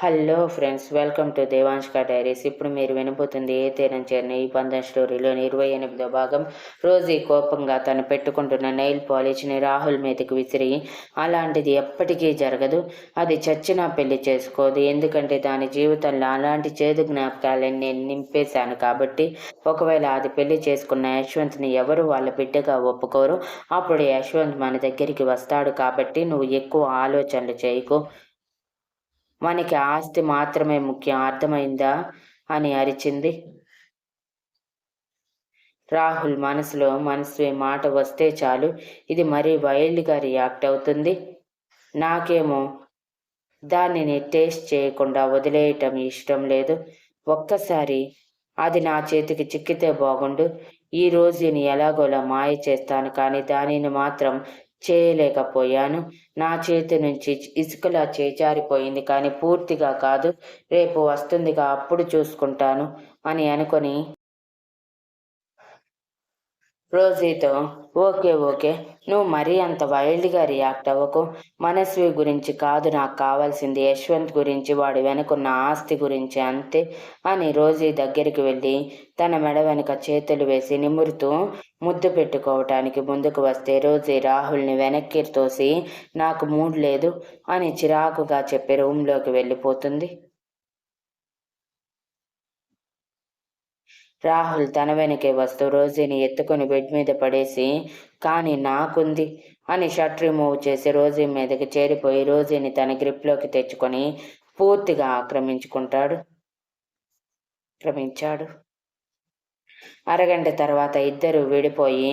Hello friends welcome to Devanshka diaries. ఇప్పుడు మీరు వినబోతుంది ఏ తీరం చేరిన ఈ పందం స్టోరీలోని ఇరవై ఎనిమిదో భాగం. రోజీ కోపంగా తను పెట్టుకుంటున్న నైల్ పాలిష్ని రాహుల్ మీదకి విసిరి అలాంటిది ఎప్పటికీ జరగదు. అది చచ్చినా పెళ్ళి చేసుకోదు. ఎందుకంటే దాని జీవితంలో అలాంటి చేదు జ్ఞాపకాలని నేను నింపేశాను కాబట్టి ఒకవేళ అది పెళ్ళి చేసుకున్న యశ్వంత్ని ఎవరు వాళ్ళ బిడ్డగా ఒప్పుకోరు? అప్పుడు యశ్వంత్ మన దగ్గరికి వస్తాడు కాబట్టి నువ్వు ఎక్కువ ఆలోచనలు చేయకు. మనకి ఆస్తి మాత్రమే ముఖ్యం. అర్థమైందా? అని అరిచింది. రాహుల్ మనసులో మనసు మాట వస్తే చాలు. ఇది మరీ వైల్డ్గా రియాక్ట్ అవుతుంది. నాకేమో దానిని టేస్ట్ చేయకుండా వదిలేయటం ఇష్టం లేదు. ఒక్కసారి అది నా చేతికి చిక్కితే బాగుండు. ఈ రోజుని ఎలాగోలా మాయ చేస్తాను కానీ దానిని మాత్రం చేయలేకపోయాను. నా చేతి నుంచి ఇసుకలా చేజారిపోయింది కానీ పూర్తిగా కాదు. రేపు వస్తుందిగా అప్పుడు చూసుకుంటాను అని అనుకొని రోజీతో ఓకే ఓకే. నువ్వు మరీ అంత వైల్డ్గా రియాక్ట్ అవ్వకు. మనస్వి గురించి కాదు నాకు కావాల్సింది యశ్వంత్ గురించి వాడు వెనుకున్న ఆస్తి గురించి అంతే అని రోజీ దగ్గరికి వెళ్ళి తన మెడ వెనుక చేతులు వేసి నిమురుతూ ముద్దు పెట్టుకోవటానికి ముందుకు వస్తే రోజీ రాహుల్ని వెనక్కి తోసి నాకు మూడ్ లేదు అని చిరాకుగా చెప్పి రూమ్లోకి వెళ్ళిపోతుంది. రాహుల్ తన వెనకే వస్తూ రోజీని ఎత్తుకుని బెడ్ మీద పడేసి కానీ నాకుంది అని షర్ట్ రిమూవ్ చేసి రోజీ మీదకి చేరిపోయి రోజీని తన గ్రిప్లోకి తెచ్చుకొని పూర్తిగా ఆక్రమించుకుంటాడు. ఆక్రమించాడు. అరగంట తర్వాత ఇద్దరు విడిపోయి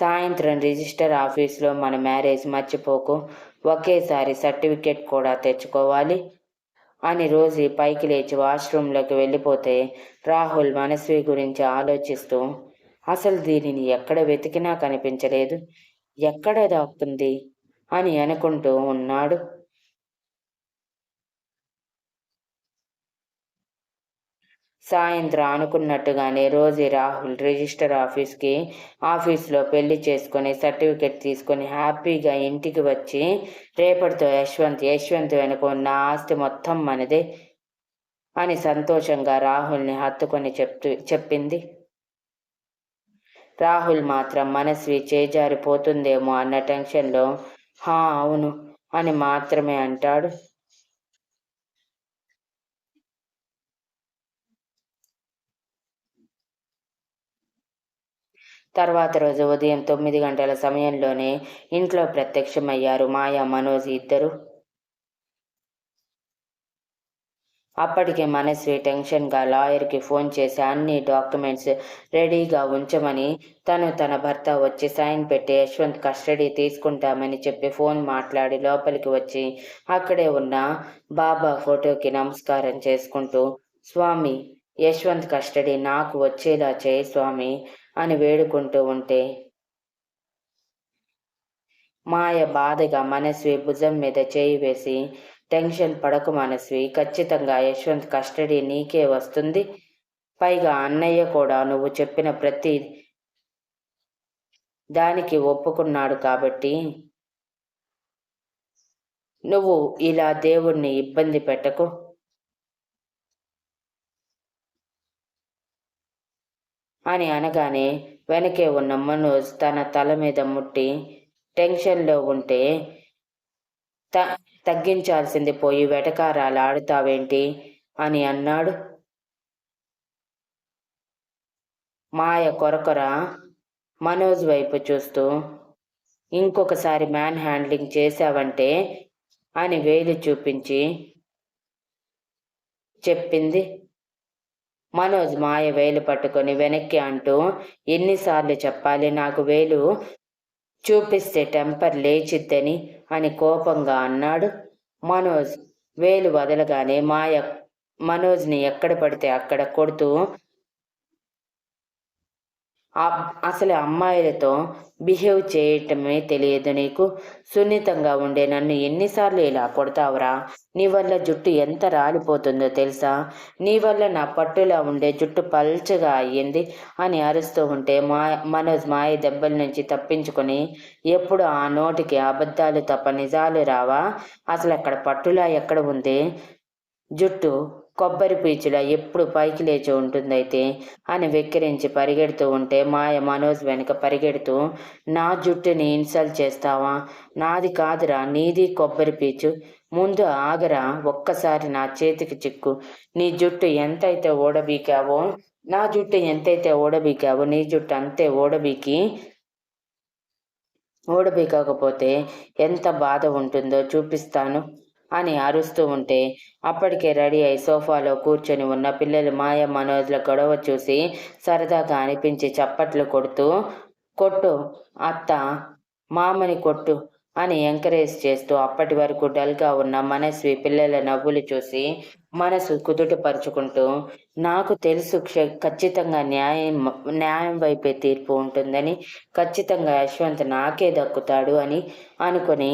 సాయంత్రం రిజిస్టర్ ఆఫీస్లో మన మ్యారేజ్ మర్చిపోకు ఒకేసారి సర్టిఫికేట్ కూడా తెచ్చుకోవాలి. అని రోజు పైకి లేచి వాష్రూమ్లోకి వెళ్ళిపోతే రాహుల్ మనస్వి గురించి ఆలోచిస్తూ అసలు దీనిని ఎక్కడ వెతికినా కనిపించలేదు. ఎక్కడ దాక్తుంది అని అనుకుంటూ ఉన్నాడు. సాయంత్రం అనుకున్నట్టుగానే రోజీ రాహుల్ రిజిస్టర్ ఆఫీస్కి ఆఫీస్లో పెళ్ళి చేసుకొని సర్టిఫికెట్ తీసుకొని హ్యాపీగా ఇంటికి వచ్చి రేపటితో యశ్వంత్ యశ్వంత్ వెనుక ఉన్న ఆస్తి మొత్తం మనదే అని సంతోషంగా రాహుల్ని హత్తుకొని చెప్తూ చెప్పింది. రాహుల్ మాత్రం మనస్వి చేజారిపోతుందేమో అన్న టెన్షన్లో హా అవును అని మాత్రమే అంటాడు. తర్వాత రోజు ఉదయం తొమ్మిది గంటల సమయంలోనే ఇంట్లో ప్రత్యక్షమయ్యారు మాయా మనోజ్ ఇద్దరు. అప్పటికే మనస్వి టెన్షన్గా లాయర్కి ఫోన్ చేసి అన్ని డాక్యుమెంట్స్ రెడీగా ఉంచమని తను తన భర్త వచ్చి సైన్ పెట్టి యశ్వంత్ కస్టడీ తీసుకుంటామని చెప్పి ఫోన్ మాట్లాడి లోపలికి వచ్చి అక్కడే ఉన్న బాబా ఫోటోకి నమస్కారం చేసుకుంటూ స్వామి యశ్వంత్ కస్టడీ నాకు వచ్చేలా చేయి స్వామి అని వేడుకుంటూ ఉంటే మాయ బాధగా మనస్వి భుజం మీద చేయి వేసి టెన్షన్ పడకు మనస్వి ఖచ్చితంగా యశ్వంత్ కస్టడీ నీకే వస్తుంది. పైగా అన్నయ్య కూడా నువ్వు చెప్పిన ప్రతి దానికి ఒప్పుకున్నాడు కాబట్టి నువ్వు ఇలా దేవుణ్ణి ఇబ్బంది పెట్టకు. అని అనగానే వెనకే ఉన్న మనోజ్ తన తల మీద ముట్టి టెన్షన్లో ఉంటే త తగ్గించాల్సింది పోయి వెటకారాలు ఆడుతావేంటి? అని అన్నాడు. మాయ కొరకొర మనోజ్ వైపు చూస్తూ ఇంకొకసారి మ్యాన్ హ్యాండ్లింగ్ చేశావంటే? అని వేలు చూపించి చెప్పింది. మనోజ్ మాయ వేలు పట్టుకొని వెనక్కి అంటూ ఎన్నిసార్లు చెప్పాలి? నాకు వేలు చూపిస్తే టెంపర్ లేచిద్దని అని కోపంగా అన్నాడు మనోజ్. వేలు వదలగానే మాయ మనోజ్ని ఎక్కడ పడితే అక్కడ కొడుతూ అసలు అమ్మాయిలతో బిహేవ్ చేయటమే తెలియదు నీకు. సున్నితంగా ఉండే నన్ను ఎన్నిసార్లు ఇలా కొడతావురా? నీ వల్ల జుట్టు ఎంత రాలిపోతుందో తెలుసా? నీ వల్ల నా పట్టులా ఉండే జుట్టు పల్చగా అయ్యింది అని అరుస్తూ ఉంటే మా మనోజ్ మాయ దెబ్బల నుంచి తప్పించుకొని ఎప్పుడు ఆ నోటికి అబద్ధాలు తప్ప నిజాలు రావా? అసలు అక్కడ పట్టులా ఎక్కడ ఉంది? జుట్టు కొబ్బరి పీచులా ఎప్పుడు పైకి లేచి ఉంటుందైతే అని వెక్కిరించి పరిగెడుతూ ఉంటే మాయ మనోజ్ వెనుక పరిగెడుతూ నా జుట్టుని ఇన్సల్ట్ చేస్తావా? నాది కాదురా నీది కొబ్బరి పీచు. ముందు ఆగరా ఒక్కసారి నా చేతికి చిక్కు. నీ జుట్టు ఎంతైతే ఓడబీకావో నా జుట్టు ఎంతైతే ఓడబీకావో నీ జుట్టు అంతే ఓడబీకి ఓడబీకకపోతే ఎంత బాధ ఉంటుందో చూపిస్తాను. అని అరుస్తూ ఉంటే అప్పటికే రెడీ అయి సోఫాలో కూర్చొని ఉన్న పిల్లలు మాయ మనోజ్ల గొడవ చూసి సరదాగా అనిపించి చప్పట్లు కొడుతూ కొట్టు అత్త మామని కొట్టు అని ఎంకరేజ్ చేస్తూ అప్పటి వరకు డల్గా ఉన్న మనస్వి పిల్లల నవ్వులు చూసి మనసు కుదుటపరుచుకుంటూ నాకు తెలుసు ఖచ్చితంగా న్యాయం న్యాయం వైపే తీర్పు ఉంటుందని ఖచ్చితంగా యశ్వంత్ నాకే దక్కుతాడు అని అనుకొని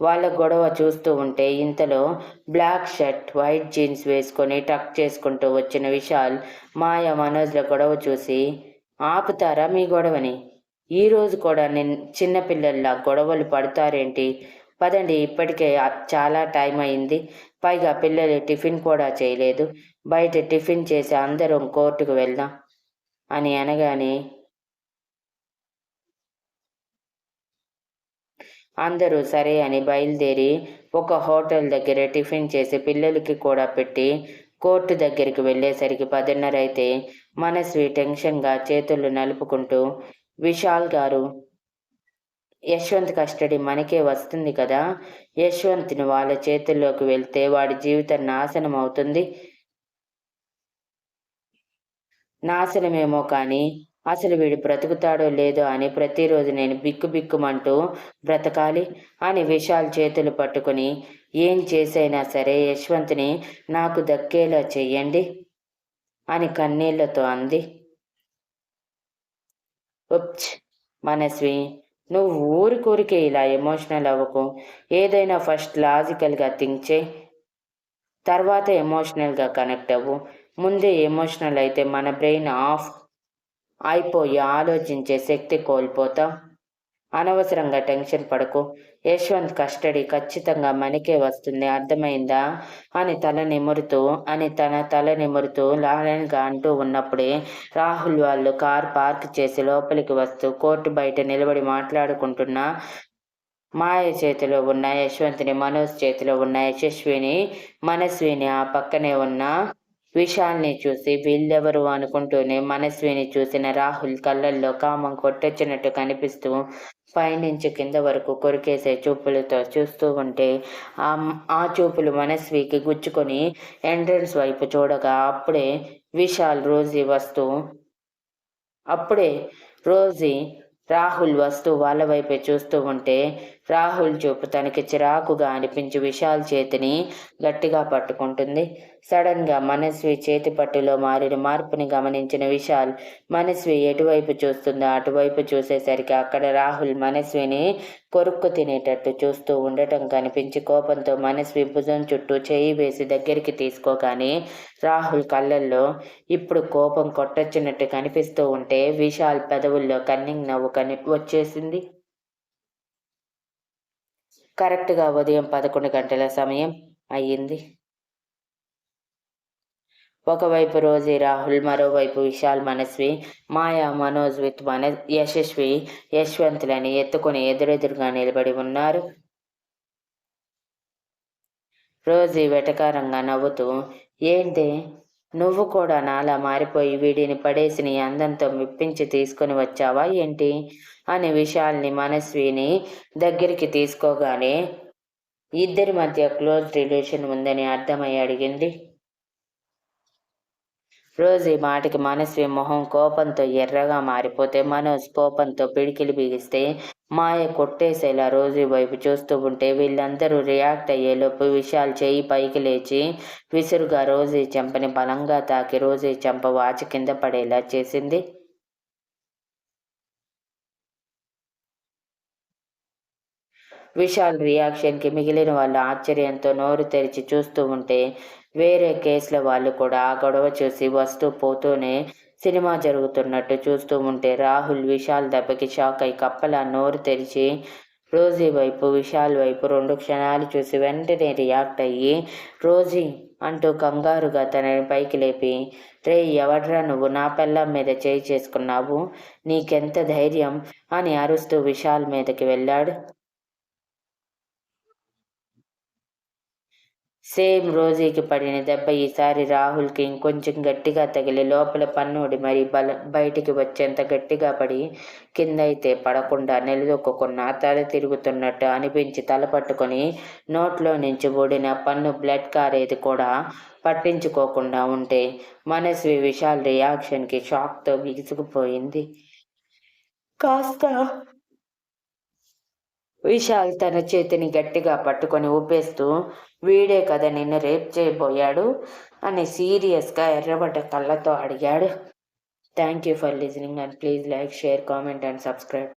వాళ్ళ గొడవ చూస్తూ ఉంటే ఇంతలో బ్లాక్ షర్ట్ వైట్ జీన్స్ వేసుకొని టక్ చేసుకుంటూ వచ్చిన విశాల్ మాయ మనోజ్ల గొడవ చూసి ఆపుతారా మీ గొడవని? ఈరోజు కూడా నేను చిన్నపిల్లల్లా గొడవలు పడతారేంటి? పదండి ఇప్పటికే చాలా టైం అయింది. పైగా పిల్లలు టిఫిన్ కూడా చేయలేదు. బయట టిఫిన్ చేసి అందరం కోర్టుకు వెళ్దాం అని అనగానే అందరూ సరే అని బయలుదేరి ఒక హోటల్ దగ్గర టిఫిన్ చేసి పిల్లలకి కూడా పెట్టి కోర్టు దగ్గరికి వెళ్ళేసరికి పదిన్నర అయితే మనస్వి టెన్షన్గా చేతులు నలుపుకుంటూ విశాల్ గారు యశ్వంత్ కస్టడీ మనకే వస్తుంది కదా యశ్వంత్ని వాళ్ళ చేతుల్లోకి వెళ్తే వాడి జీవితం నాశనం అవుతుంది. నాశనమేమో కానీ అసలు వీడు బ్రతుకుతాడో లేదో అని ప్రతిరోజు నేను బిక్కు బిక్కుమంటూ బ్రతకాలి అని విశాల్ చేతులు పట్టుకుని ఏం చేసైనా సరే యశ్వంత్ని నాకు దక్కేలా చెయ్యండి అని కన్నీళ్ళతో అంది. ఉప్చ్ మనస్వి నువ్వు ఊరికూరికే ఇలా ఎమోషనల్ అవ్వకు. ఏదైనా ఫస్ట్ లాజికల్గా థింక్ చేయి. తర్వాత ఎమోషనల్గా కనెక్ట్ అవ్వు. ముందే ఎమోషనల్ అయితే మన బ్రెయిన్ ఆఫ్ అయిపోయి ఆలోచించే శక్తి కోల్పోతాం. అనవసరంగా టెన్షన్ పడకు. యశ్వంత్ కస్టడీ ఖచ్చితంగా మనకే వస్తుంది. అర్థమైందా? అని తల నిమురుతూ అని తన తల నిమురుతూ లాలన్గా అంటూ ఉన్నప్పుడే రాహుల్ వాళ్ళు కార్ పార్క్ చేసి లోపలికి వస్తూ కోర్టు బయట నిలబడి మాట్లాడుకుంటున్న మాయ చేతిలో ఉన్న యశ్వంత్ని మనోజ్ చేతిలో ఉన్న యశస్విని మనస్విని ఆ పక్కనే ఉన్న విశాల్ని చూసి వీళ్ళెవరు అనుకుంటూనే మనస్విని చూసిన రాహుల్ కళ్ళల్లో కామం కొట్టొచ్చినట్టు కనిపిస్తూ పైనుంచి కింద వరకు కొరికేసే చూపులతో చూస్తూ ఉంటే ఆ చూపులు మనస్వికి గుచ్చుకొని ఎంట్రన్స్ వైపు చూడగా అప్పుడే విశాల్ రోజీ వస్తూ అప్పుడే రోజీ రాహుల్ వస్తూ వాళ్ళ వైపే చూస్తూ ఉంటే రాహుల్ చూపు తనకి చిరాకుగా అనిపించి విశాల్ చేతిని గట్టిగా పట్టుకుంటుంది. సడన్గా మనస్వి చేతి పట్టులో మారిన మార్పుని గమనించిన విశాల్ మనస్వి ఎటువైపు చూస్తుందో అటువైపు చూసేసరికి అక్కడ రాహుల్ మనస్విని కొరుక్కు తినేటట్టు చూస్తూ ఉండటం కనిపించి కోపంతో మనస్వి భుజం చుట్టూ చేయి వేసి దగ్గరికి తీసుకోగానే రాహుల్ కళ్ళల్లో ఇప్పుడు కోపం కొట్టొచ్చినట్టు కనిపిస్తూ ఉంటే విశాల్ పెదవుల్లో కన్నింగ్ నవ్వు కని వచ్చేసింది. కరెక్ట్గా ఉదయం పదకొండు గంటల సమయం అయ్యింది. ఒకవైపు రోజీ రాహుల్ మరోవైపు విశాల్ మనస్వి మాయా మనోజ్ విత్ మన యశస్వి యశ్వంతులని ఎత్తుకుని ఎదురెదురుగా నిలబడి ఉన్నారు. రోజీ వెటకారంగా నవ్వుతూ ఏంటి నువ్వు కూడా నాలా మారిపోయి వీడిని పడేసి నీ అందంతో మెప్పించి తీసుకుని వచ్చావా ఏంటి? అని విశాల్ని మనస్విని దగ్గరికి తీసుకోగానే ఇద్దరి మధ్య క్లోజ్ రిలేషన్ ఉందని అర్థమై అడిగింది. రోజు మాటికి మనస్వి మొహం కోపంతో ఎర్రగా మారిపోతే మనోజ్ కోపంతో పిడికిలి బిగిస్తే మాయ కొట్టేసేలా రోజు వైపు చూస్తూ ఉంటే వీళ్ళందరూ రియాక్ట్ అయ్యేలోపు విషయాలు చేయి పైకి లేచి విసురుగా రోజీ చెంపని బలంగా తాకి రోజీ చెంప వాచి కింద పడేలా చేసింది. విశాల్ రియాక్షన్కి మిగిలిన వాళ్ళు ఆశ్చర్యంతో నోరు తెరిచి చూస్తూ ఉంటే వేరే కేసుల వాళ్ళు కూడా ఆ గొడవ చూసి వస్తూ పోతూనే సినిమా జరుగుతున్నట్టు చూస్తూ ఉంటే రాహుల్ విశాల్ దెబ్బకి షాక్ అయి కప్పలా నోరు తెరిచి రోజీ వైపు విశాల్ వైపు రెండు క్షణాలు చూసి వెంటనే రియాక్ట్ అయ్యి రోజీ అంటూ కంగారుగా తనని పైకి లేపి రే ఎవడ్రా నువ్వు? నా పెళ్ళం మీద చేయి చేసుకున్నావు. నీకెంత ధైర్యం? అని అరుస్తూ విశాల్ మీదకి వెళ్ళాడు. సేమ్ రోజీకి పడిన దెబ్బ ఈసారి రాహుల్కి ఇంకొంచెం గట్టిగా తగిలి లోపల పన్నుడి మరి బల బయటికి వచ్చేంత గట్టిగా పడి కింద అయితే పడకుండా నిలదొక్కున్న తల తిరుగుతున్నట్టు అనిపించి తల పట్టుకొని నోట్లో నుంచి ఊడిన పన్ను బ్లడ్ కారేది కూడా పట్టించుకోకుండా ఉంటే మనస్వి విశాల్ రియాక్షన్కి షాక్తో బిగుసుకుపోయింది కాస్త విశాల్ తన చేతిని గట్టిగా పట్టుకొని ఊపేస్తూ వీడే కదా నిన్ను రేప్ చేయబోయాడు? అని సీరియస్గా ఎర్రబడ్డ కళ్ళతో అడిగాడు. Thank you for listening and please like share comment and subscribe.